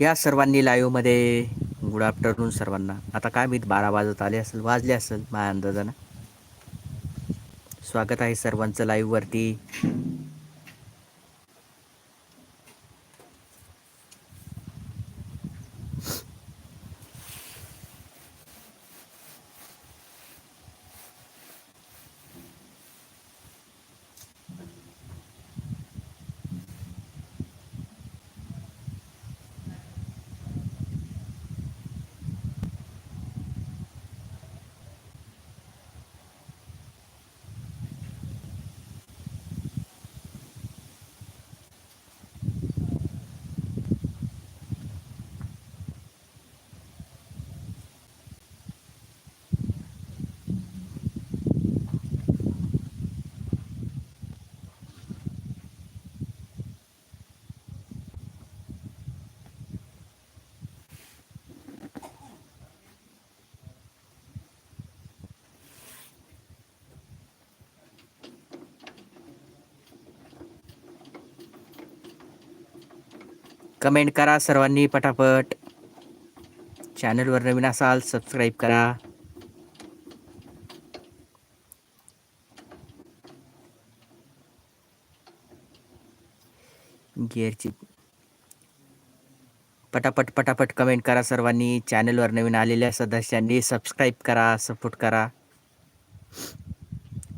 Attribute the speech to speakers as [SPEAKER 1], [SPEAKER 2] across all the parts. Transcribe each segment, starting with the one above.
[SPEAKER 1] या सर्वांनी लाईव्हमध्ये good afternoon सर्वांना. आता काय मी बारा वाजत आले असेल वाजले असेल माझ्या अंदाजानं स्वागत आहे सर्वांचं लाईव्हवरती कमेंट करा सर्वांनी पटापट. चॅनलवर नवीन असाल सबस्क्राईब करा. गिअरची पटापट पटापट कमेंट करा सर्वांनी. चॅनलवर नवीन आलेल्या सदस्यांनी सबस्क्राईब करा सपोर्ट करा.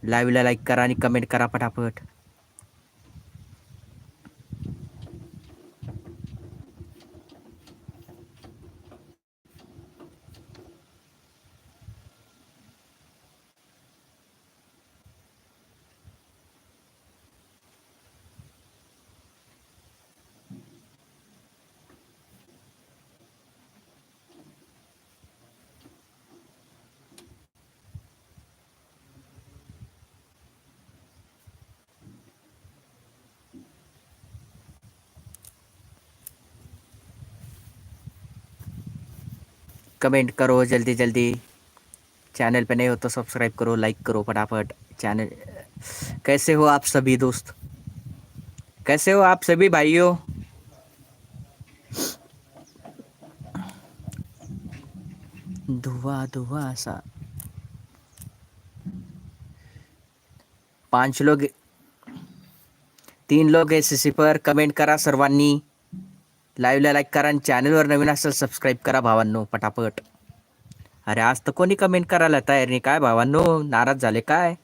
[SPEAKER 1] लाईव्हला लाईक करा आणि कमेंट करा पटापट. कमेंट करो जल्दी जल्दी। चैनल पे नहीं हो तो सब्सक्राइब करो लाइक करो फटाफट। चैनल कैसे हो आप सभी दोस्त? कैसे हो आप सभी भाइयों? धुआ धुआ सा। पाँच लोग तीन लोग एस सी पर कमेंट करा सर्वांनी। लाईव्हला लाईक करा आणि चॅनलवर नवीन असेल सबस्क्राईब करा भावांनो पटापट. अरे आज तर कोणी कमेंट करायला तयार नाही. काय भावांनो नाराज झाले काय?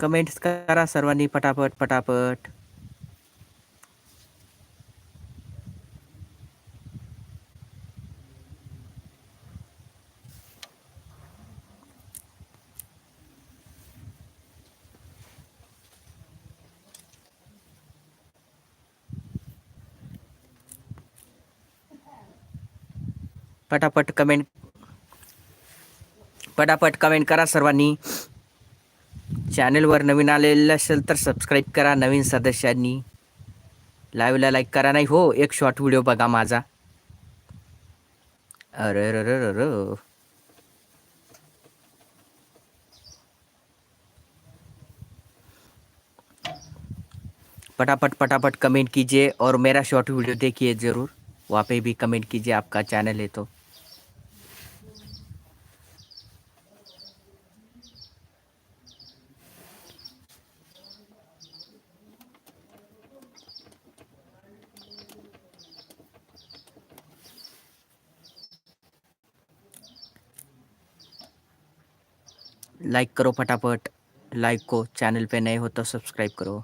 [SPEAKER 1] कमेंट्स करा सर्वांनी पटापट पटापट. पटापट कमेंट पटापट कमेंट करा सर्वांनी. चॅनलवर नवीन आलेलं असेल तर सबस्क्राईब करा नवीन सदस्यांनी. लाईव्हला लाईक करा नाही हो एक शॉर्ट व्हिडिओ बघा माझा. अरे र र पटापट कमेंट कीजिए और मेरा शॉर्ट वीडियो देखिए ज़रूर. वहाँ पे भी कमेंट कीजिए आपका चैनल है तो. लाइक करो फटाफट लाइक को चैनल पे नए हो तो सब्सक्राइब करो.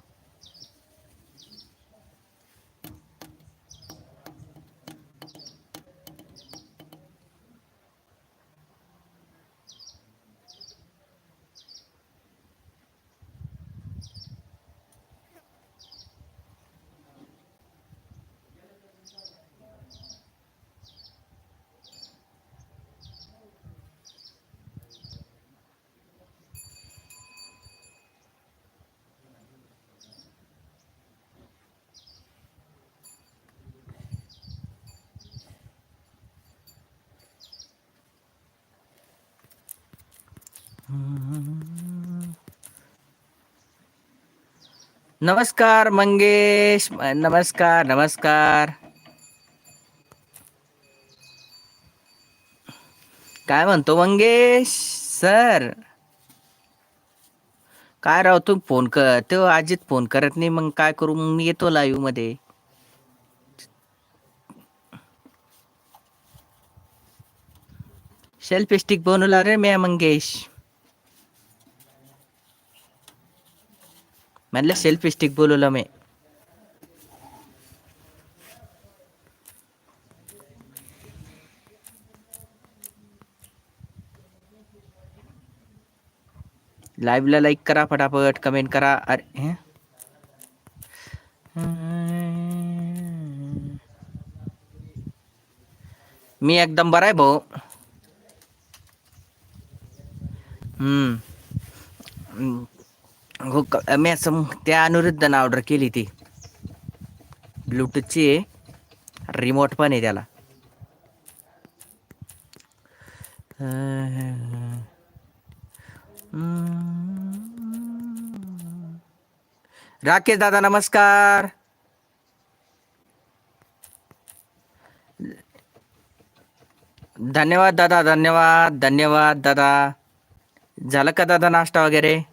[SPEAKER 1] नमस्कार मंगेश. नमस्कार नमस्कार. काय म्हणतो मंगेश? सर. काय राव तू फोन कर. तो अजित फोन करत नाही मग काय करू? मग मी येतो लाईव्हमध्ये. शेल्फ स्टिक बनवला रे मी मंगेश. म्हणलं सेल्फी स्टिक बोलवलं मी लाईव्हला लाईक करा फटाफट कमेंट करा. अरे मी एकदम बरा आहे भाऊ. हम्म. हो क- मी असं त्या अनिरुद्धनं ऑर्डर केली ती. ब्लूटूथची आहे. रिमोट पण आहे त्याला. राकेश दादा नमस्कार. धन्यवाद दादा धन्यवाद धन्यवाद दादा. झालं का दादा नाश्ता वगैरे?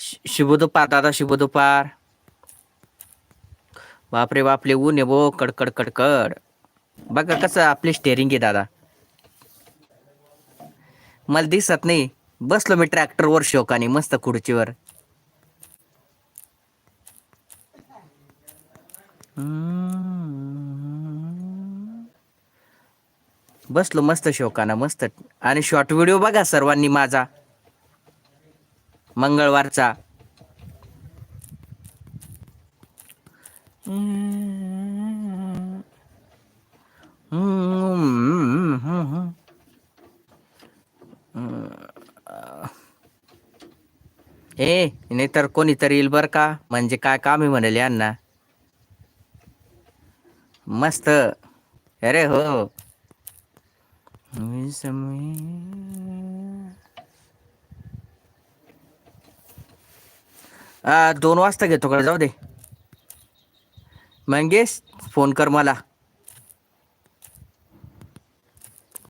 [SPEAKER 1] शुभ दुपार दादा शुभ दुपार बापरे बापले ऊन आहे भो कडकड कडकड. बघा कसं आपली स्टेअरिंग आहे दादा. मला दिसत नाही. बसलो मी ट्रॅक्टरवर शोकाने मस्त खुर्चीवर. बसलो मस्त शोकाना मस्त. आणि शॉर्ट व्हिडिओ बघा सर्वांनी माझा. मंगळवारचा. ए नाही तर कोणीतरी येईल बर का? म्हणजे काय काम आहे म्हणाले यांना? मस्त. अरे हो. दोन वाजता घेतो का? जाऊ दे. मंगेश फोन कर मला.